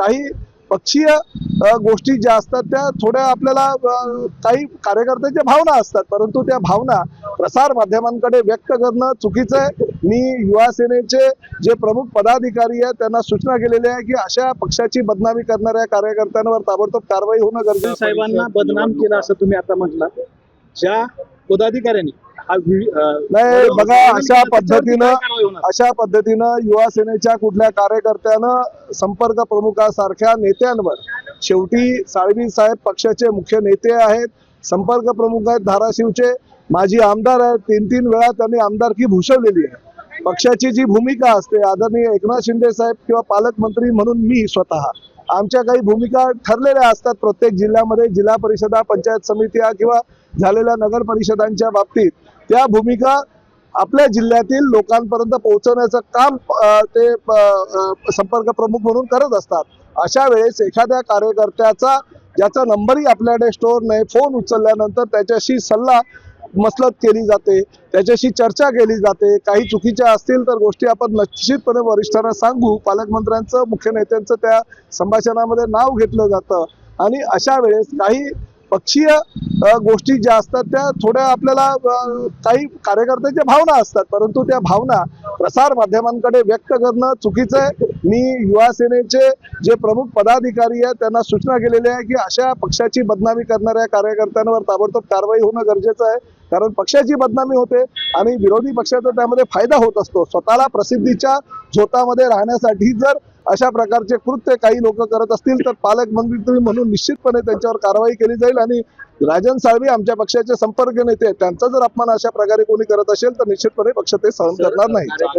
काही पक्षीय गोष्टी ज्या असतात त्या थोड्या आपल्याला काही कार्यकर्त्यांच्या भावना असतात. परंतु त्या भावना प्रसार माध्यमांकडे व्यक्त करणं चुकीचं आहे. मी युवा सेनेचे जे प्रमुख पदाधिकारी आहेत त्यांना सूचना केलेल्या आहे की अशा पक्षाची बदनामी करणाऱ्या कार्यकर्त्यांवर ताबडतोब कारवाई होणं गरजेचं साहेबांना बदनाम केलं असं तुम्ही आता म्हटलं ज्या पदाधिकाऱ्यांनी नाही व्हिडिओ बघा अशा पद्धतीनं? अशा पद्धतीनं युवा सेनेच्या कुठल्या कार्यकर्त्यानं संपर्क प्रमुखासारख्या नेत्यांवर शेवटी साळवी साहेब पक्षाचे मुख्य नेते आहेत संपर्क प्रमुख आहेत धाराशिवचे माजी आमदार आहेत तीन तीन वेळा त्यांनी आमदारकी भूषवलेली आहे पक्षाची जी भूमिका असते आदरणीय एकनाथ शिंदे साहेब किंवा पालकमंत्री म्हणून मी स्वतः आमच्या काही भूमिका ठरलेल्या असतात प्रत्येक जिल्ह्यामध्ये. जिल्हा परिषदा पंचायत समित्या किंवा झालेल्या नगर परिषदांच्या बाबतीत. त्या भूमिका आपल्या जिल्ह्यातील लोकांपर्यंत पोहोचवण्याचं काम ते संपर्क प्रमुख म्हणून करत असतात. अशा वेळेस एखाद्या कार्यकर्त्याचा ज्याचा नंबरही आपल्याकडे स्टोअर नाही फोन उचलल्यानंतर त्याच्याशी सल्ला मसलत केली जाते त्याच्याशी चर्चा केली जाते काही चुकीच्या असतील तर गोष्टी आपण निश्चितपणे वरिष्ठांना सांगू. पालकमंत्र्यांचं मुख्य नेत्यांचं त्या संभाषणामध्ये नाव घेतलं जातं. आणि अशा वेळेस काही पक्षीय गोष्टी ज्या असतात त्या थोड्या आपल्याला काही कार्यकर्त्यांच्या भावना असतात. परंतु त्या भावना प्रसार माध्यमांकडे व्यक्त करणं चुकीचं आहे. मी युवा सेनेचे जे प्रमुख पदाधिकारी आहेत त्यांना सूचना केलेल्या आहे की अशा पक्षाची बदनामी करणाऱ्या कार्यकर्त्यांवर ताबडतोब कारवाई होणं गरजेचं आहे. कारण पक्षाची बदनामी होते आणि विरोधी पक्षाचा त्यामध्ये फायदा होत असतो. स्वतःला प्रसिद्धीच्या झोतामध्ये राहण्यासाठी जर अशा प्रकारचे कृत्य काही लोक करत असतील तर पालकमंत्री म्हणून निश्चितपणे त्यांच्यावर कारवाई केली जाईल आणि राजन साळवी आमच्या पक्षाचे संपर्क नेते त्यांचा जर अपमान अशा प्रकारे कोणी करत असेल तर निश्चितपणे पक्ष ते सहन करणार नाही.